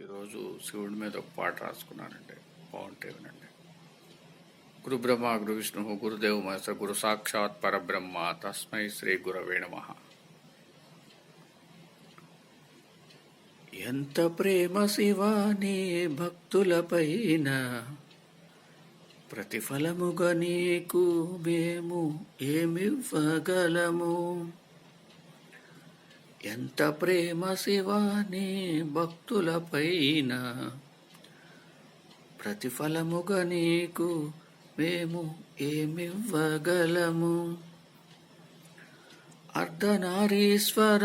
ఈరోజు శివుడి మీద ఒక పాట రాసుకున్నానండి. బాగుంటే వినండి. గురు బ్రహ్మ గురు విష్ణు గురుదేవ మహేశ్వర గురు సాక్షాత్ పరబ్రహ్మ తస్మై శ్రీ గురవే నమ. ఎంత ప్రేమ శివాని భక్తులపైన ప్రతిఫలముగా నీకు మేము ఏమివ్వగలము? ఎంత ప్రేమ శివాని భక్తులపైన? ప్రతిఫలముగా నీకు మేము ఏమివ్వగలము? అర్ధనారీశ్వర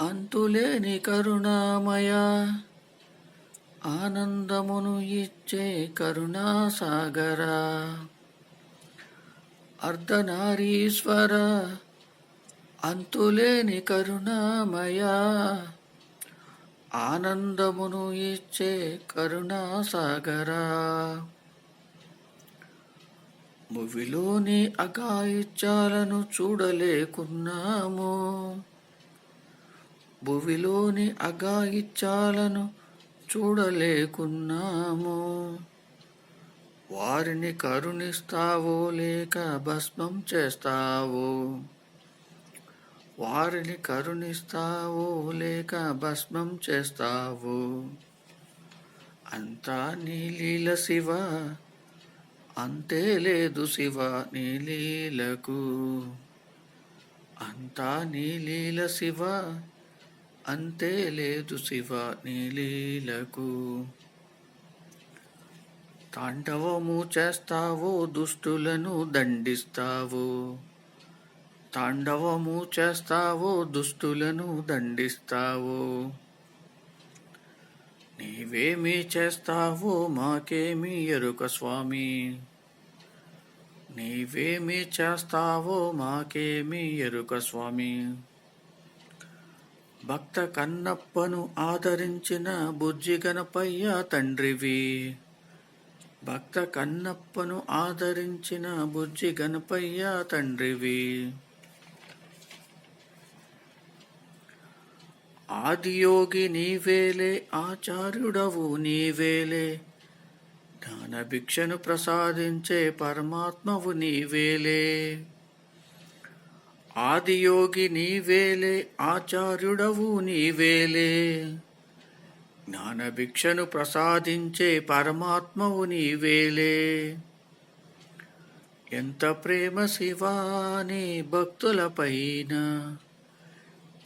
అంతులేని కరుణామయ ఆనందమును ఇచ్చే కరుణాసాగరా. అర్ధనారీశ్వర అంతులేని కరుణామయా ఆనందమును ఇచ్చే కరుణాసాగరా. మువిలోని అగాయిత్యాలను చూడలేకున్నాము. భువిలోని అగాయిత్యాలను చూడలేకున్నాము. వారిని కరుణిస్తావో లేక భస్మం చేస్తావో? వారిని కరుణిస్తావో లేక భస్మం చేస్తావు. అంతా నీ లీల శివ అంతే లేదు శివ నీ లీలకు. అంతా నీ లీల శివ అంతే లేదు శివ నీ లీలకు. తాండవము చేస్తావో దుష్టులను దండిస్తావో. తాండవము చేస్తావో దుస్తులను దండిస్తావో? నీవేమి చేస్తావో మాకేమి ఎరుక స్వామి? నీవేమి చేస్తావో మాకేమి ఎరుక స్వామి? భక్త కన్నప్పను ఆదరించిన బుజ్జి గణపయ్య తండ్రివి. భక్త కన్నప్పను ఆదరించిన బుజ్జి గణపయ్య తండ్రివి. ఆదియోగి నీవేలే ఆచార్యుడవు నీవేలే. జ్ఞాన భిక్షను ప్రసాదించే పరమాత్మవు నీవేలే. ఆదియోగి నీవేలే ఆచార్యుడవు నీవేలే. జ్ఞాన భిక్షను ప్రసాదించే పరమాత్మవు నీవేలే. ఎంత ప్రేమ శివాని భక్తులపైన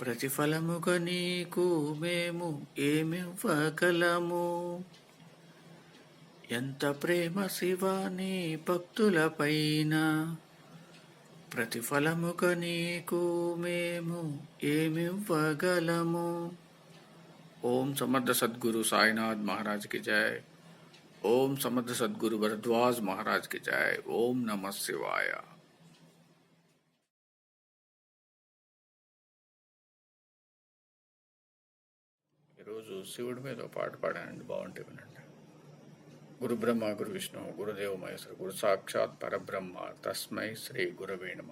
ప్రతిఫలముగా నీకు మేము ఏమివ్వగలము? ఎంత ప్రేమ శివాని భక్తులపైన ప్రతిఫలముగా నీకు మేము ఏమివ్వగలము? ఓం సమర్థ సద్గురు సాయినాథ్ మహారాజ్కి జై. ఓం సమర్థ సద్గురు భరద్వాజ్ మహారాజ్కి జై. ఓం నమ శివాయ. ఈరోజు శివుడి మీద పాట పాడానండి బాగుంటే వినండి. గురు బ్రహ్మ గురు విష్ణు గురుదేవ మహేశ్వర గురు సాక్షాత్ పరబ్రహ్మ తస్మై శ్రీ గురవే నమ.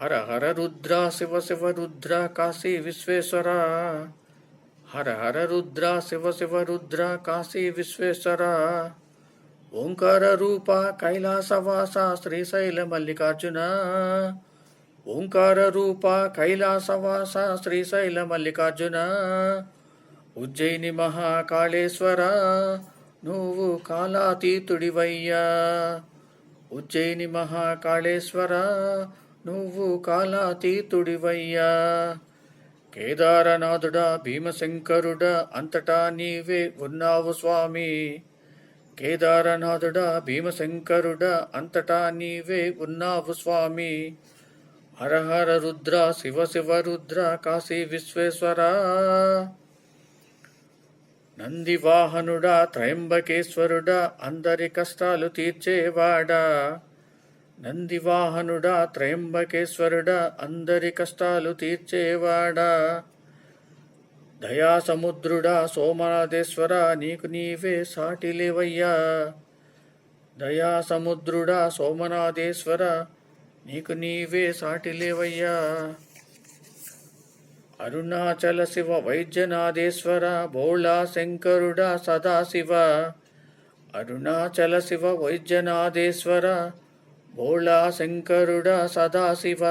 హర హర రుద్ర శివ శివ రుద్ర కాశీ విశ్వేశ్వర. హర హర రుద్ర శివ శివ రుద్ర కాశీ విశ్వేశ్వర. ఓంకార రూప కైలాసవాస శ్రీశైల మల్లికార్జున. ఓంకార రూప కైలాసవాస శ్రీశైల మల్లికార్జున ఉజ్జయిని మహాకాళేశ్వర నువ్వు కాలాతీతుడివయ్యా. ఉజ్జయిని మహాకాళేశ్వర నువ్వు కాలాతీతుడివయ్యా. కేదారనాథుడా భీమశంకరుడా అంతటా నీవే ఉన్నావు స్వామి. కేదారనాథుడా భీమశంకరుడా అంతటా నీవే ఉన్నావు స్వామి. హర హర రుద్ర శివ శివ రుద్ర కాశీ విశ్వేశ్వర. నంది వాహనుడా త్రయంబకేశ్వరుడా అందరి కష్టాలు తీర్చేవాడా. నంది వాహనుడా త్రయంబకేశ్వరుడా అందరి కష్టాలు తీర్చేవాడా. దయా సముద్రుడా సోమనాథేశ్వర నీకు నీవే సాటిలేవయ్యా దయాసముద్రుడా దయా సోమనాథేశ్వర నీకు నీవే సాటి లేవయ్యా అరుణాచల శివ వైద్యనాథేశ్వర భోళా శంకరుడా సదాశివ అరుణాచల శివ వైద్యనాథేశ్వర భోళా శంకరుడా సదాశివ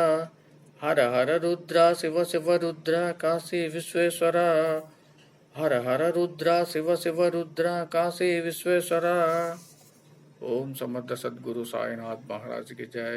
హర హర రుద్ర శివ శివ రుద్ర కాశీ విశ్వేశ్వర హర హర రుద్ర శివ శివ రుద్ర కాశీ విశ్వేశ్వర ఓం సమర్థ సద్గురు సాయినాథ్ మహారాజ్ की जय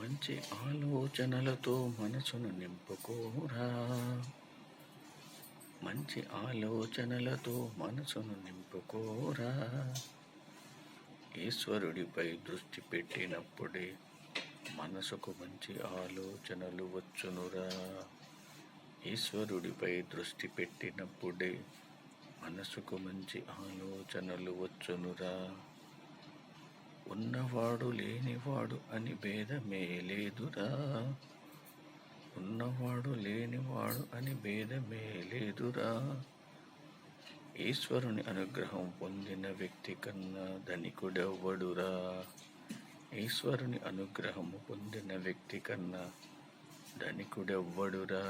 మంచి ఆలోచనలతో మనసును నింపుకోరా. మంచి ఆలోచనలతో మనసును నింపుకోరా. ఈశ్వరుడిపై దృష్టి పెట్టినప్పుడే మనసుకు మంచి ఆలోచనలు వచ్చునురా. ఈశ్వరుడిపై దృష్టి పెట్టినప్పుడే మనసుకు మంచి ఆలోచనలు వచ్చునురా. ఉన్నవాడు లేనివాడు అని భేదమే లేదురా. ఉన్నవాడు లేనివాడు అని భేదమే లేదురా. ఈశ్వరుని అనుగ్రహం పొందిన వ్యక్తి కన్నా ధనికుడెవ్వడురా? ఈశ్వరుని అనుగ్రహము పొందిన వ్యక్తి కన్నా ధనికుడెవ్వడురా?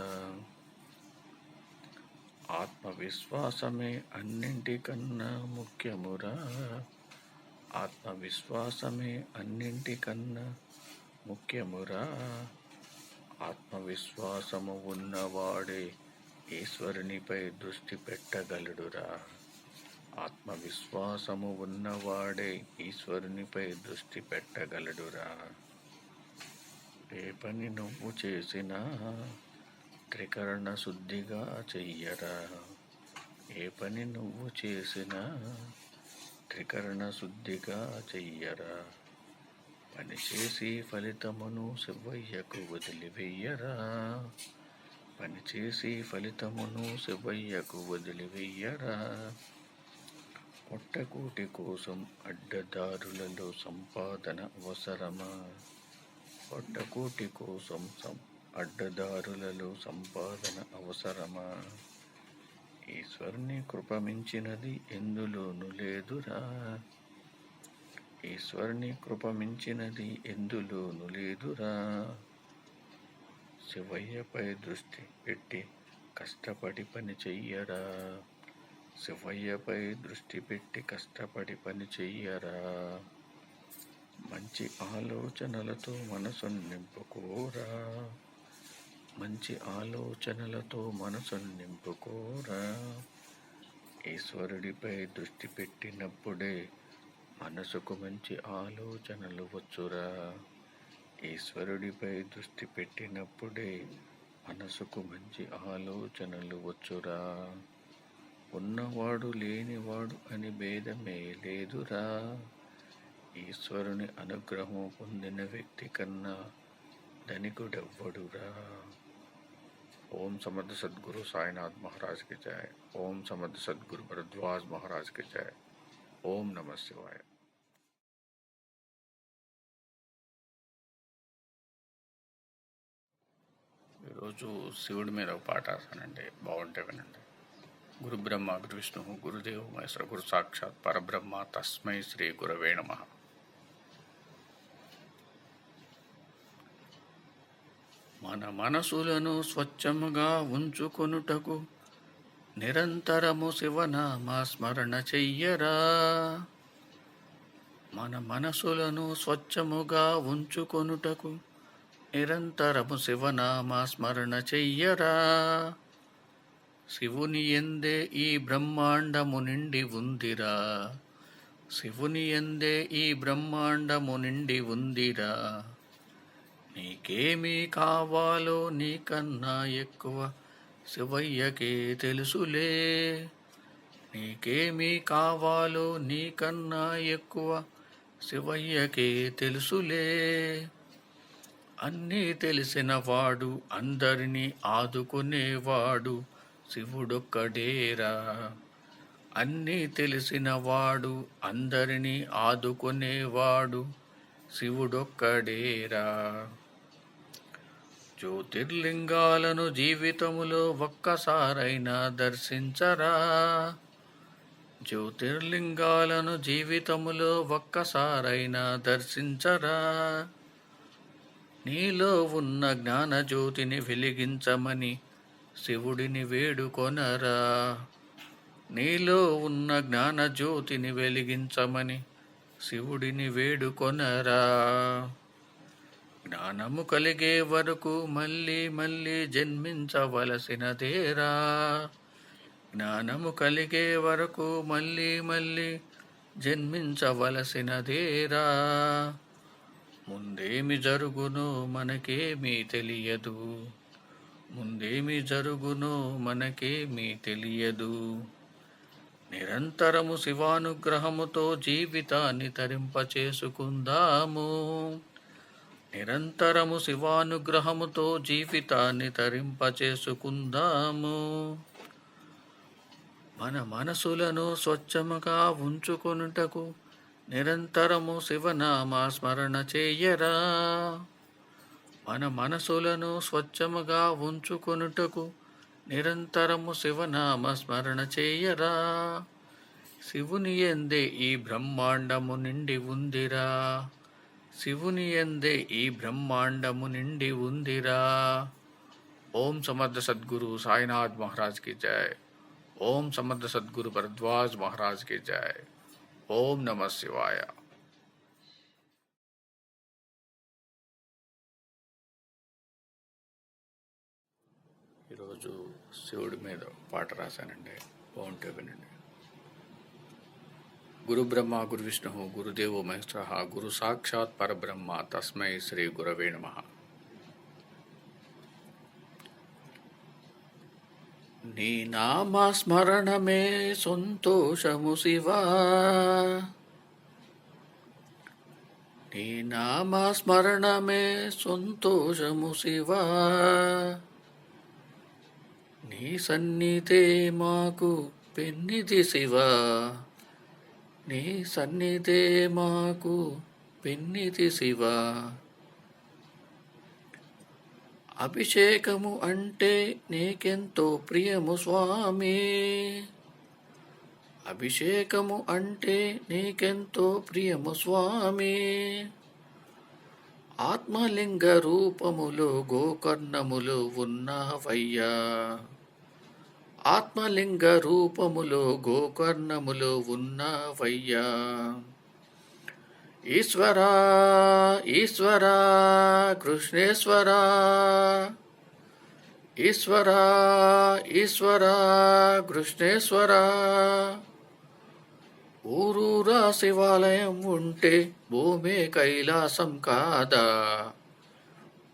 ఆత్మవిశ్వాసమే అన్నింటికన్నా ముఖ్యమురా. ఆత్మవిశ్వాసమే అన్నింటికన్నా ముఖ్యమురా. ఆత్మవిశ్వాసము ఉన్నవాడే ఈశ్వరునిపై దృష్టి పెట్టగలడురా. ఆత్మవిశ్వాసము ఉన్నవాడే ఈశ్వరునిపై దృష్టి పెట్టగలడురా. ఏ పని నువ్వు చేసినా త్రికరణ శుద్ధిగా చెయ్యరా. ఏ పని నువ్వు చేసినా త్రికరణ శుద్ధిగా చెయ్యరా. పని చేసి ఫలితమును శివయ్యకు వదిలివెయ్యరా పని చేసి ఫలితమును శివయ్యకు వదిలివెయ్యరా పొట్టకూటి కోసం అడ్డదారులలో సంపాదన అవసరమా? పొట్టకూటి కోసం సం అడ్డదారులలో సంపాదన అవసరమా? ఈశ్వరుని కృపమించినది ఎందులోనూ లేదురా. ఈశ్వరుని కృపమించినది ఎందులోనూ లేదురా. శివయ్యపై దృష్టి పెట్టి కష్టపడి పని చెయ్యరా. శివయ్యపై దృష్టి పెట్టి కష్టపడి పని చెయ్యరా. మంచి ఆలోచనలతో మనసును నింపుకోరా. మంచి ఆలోచనలతో మనసును నింపుకోరా. ఈశ్వరుడిపై దృష్టి పెట్టినప్పుడే మనసుకు మంచి ఆలోచనలు వచ్చురా. ఈశ్వరుడిపై దృష్టి పెట్టినప్పుడే మనసుకు మంచి ఆలోచనలు వచ్చురా. ఉన్నవాడు లేనివాడు అని భేదమే లేదురా. ఈశ్వరుని అనుగ్రహం పొందిన వ్యక్తి కన్నా ధనికుడెవ్వడురా. ఓం సమర్థ సద్గురు సాయినాథ్ మహారాజ్కి జయ ఓం సమర్థ సద్గురు భరద్వాజ్ మహారాజ్కి జయ ఓం నమ శివాయ ఈరోజు శివుడి మీద ఒక పాట రాశానండి బాగుంటే వినండి గురు బ్రహ్మ గురు విష్ణు గురుదేవ్ మహేశ్వర గురు సాక్షాత్ పరబ్రహ్మ తస్మై శ్రీ గురవే నమ మన మనసులను స్వచ్ఛముగా ఉంచుకొనుటకు నిరంతరము శివనామ స్మరణ చెయ్యరా. మన మనసులను స్వచ్ఛముగా ఉంచుకొనుటకు నిరంతరము శివనామ స్మరణ చెయ్యరా. శివుని ఎందే ఈ బ్రహ్మాండము నిండి ఉందిరా. శివుని ఎందే ఈ బ్రహ్మాండము నిండి ఉందిరా. నీకేమీ కావాలో నీకన్నా ఎక్కువ శివయ్యకే తెలుసులే. నీకేమీ కావాలో నీకన్నా ఎక్కువ శివయ్యకే తెలుసులే. అన్నీ తెలిసినవాడు అందరినీ ఆదుకునేవాడు శివుడొక్కడేరా. అన్నీ తెలిసినవాడు అందరినీ ఆదుకునేవాడు శివుడొక్కడేరా. జ్యోతిర్లింగాలను జీవితములో ఒక్కసారైనా దర్శించరా? జ్యోతిర్లింగాలను జీవితములో ఒక్కసారైనా దర్శించరా? నీలో ఉన్న జ్ఞానజ్యోతిని వెలిగించమని శివుడిని వేడుకొనరా? నీలో ఉన్న జ్ఞానజ్యోతిని వెలిగించమని శివుడిని వేడుకొనరా? జ్ఞానము కలిగే వరకు మళ్ళీ మళ్ళీ జన్మించవలసినదేరా జ్ఞానము కలిగే వరకు మళ్ళీ మళ్ళీ జన్మించవలసినదేరా ముందేమి జరుగునో మనకేమీ తెలియదు. ముందేమి జరుగునో మనకేమీ తెలియదు. నిరంతరము శివానుగ్రహముతో జీవితాన్ని తరింపచేసుకుందాము. నిరంతరము శివానుగ్రహముతో జీవితాన్ని తరింపచేసుకుందాము. మన మనసులను స్వచ్ఛముగా ఉంచుకొనుటకు నిరంతరము శివనామ స్మరణ చేయరా. మన మనసులను స్వచ్ఛముగా ఉంచుకొనుటకు నిరంతరము శివనామ స్మరణ చేయరా. శివుని ఎందే ఈ బ్రహ్మాండము నిండి ఉందిరా. శివుని ఎందే ఈ బ్రహ్మాండము నిండి ఉందిరా. ఓం సమర్థ సద్గురు సాయినాథ్ మహారాజ్కి ఓం సమర్థ సద్గురు భరద్వాజ్ మహారాజ్కి ఓం నమ శివాయ. ఈరోజు శివుడి మీద పాట రాశానండి. బాగుంటే వినండి. గురు బ్రహ్మ గురు విష్ణు గురుదేవో మహేశ్వర గురు సాక్షాత్ పరబ్రహ్మ తస్మై శ్రీ గురవే నమ నీ నామస్మరణమే సంతోషము శివా నీ నామస్మరణమే సంతోషము శివా నీ సన్నిధే మాకు పెన్నిది శివా నీ సన్నిధే మాకు పిన్నితి శివ. అభిషేకము అంటే నీకెంతో ప్రియము స్వామి. అభిషేకము అంటే నీకెంతో ప్రియము స్వామి. ఆత్మలింగ రూపములో గోకర్ణములు ఉన్నవయ్యా. ఆత్మలింగ రూపములో గోకర్ణములో ఉన్నవయ్యా. ఈశ్వరా ఈశ్వరా కృష్ణేశ్వరా. ఈశ్వరా ఈశ్వరా కృష్ణేశ్వరా. ఊరూరా శివాలయం ఉంటే భూమే కైలాసం కాదా?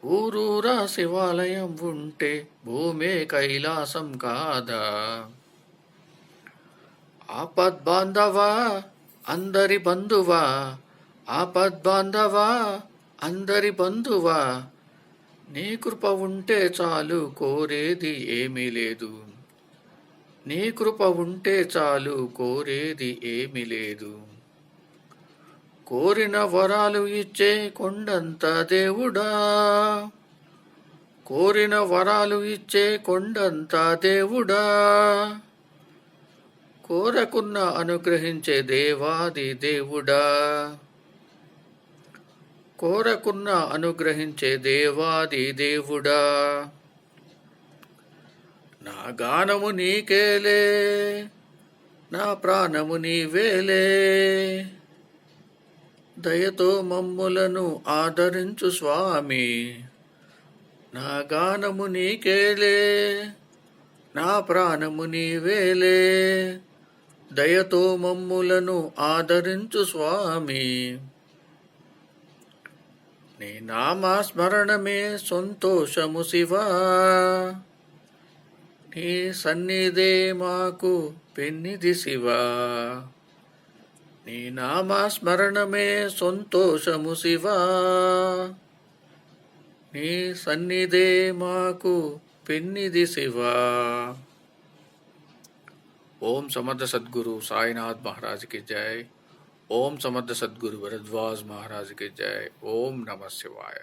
ఊరూరా శివాలయం ఉంటే భూమే కైలాసం కాదా? ఆపద్బాంధవా? అందరి బంధువా? ఆపద్బాంధవా? అందరి బంధువా? నీ కృప ఉంటే చాలు కోరేది ఏమీ లేదు. నీ కృప ఉంటే చాలు కోరేది ఏమీ లేదు. కోరిన వరాలు ఇచ్చే కొండంత దేవుడా. కోరిన వరాలు ఇచ్చే కొండంత దేవుడా. కోరకున్న అనుగ్రహించే దేవాది దేవుడా. కోరకున్న అనుగ్రహించే దేవాది దేవుడా. నా గానము నీకేలే నా ప్రాణము నీవేలే దయతో మమ్ములను ఆదరించు స్వామి. నా గానము నీకేలే నా ప్రాణము నీవేలే. దయతో మమ్ములను ఆదరించు స్వామి. నీ నామస్మరణమే సంతోషము శివా. నీ సన్నిధే మాకు పెన్నిది శివా. నీ నామస్మరణమే సంతోషము శివా నీ సన్నిధే మాకు పెన్నిది శివా ఓం సమర్థ సద్గురు సాయినాథ్ మహారాజ్కి జయ ఓం సమర్థ సద్గురు భరద్వాజ్ మహారాజ్కి జయ ఓం నమ శివాయ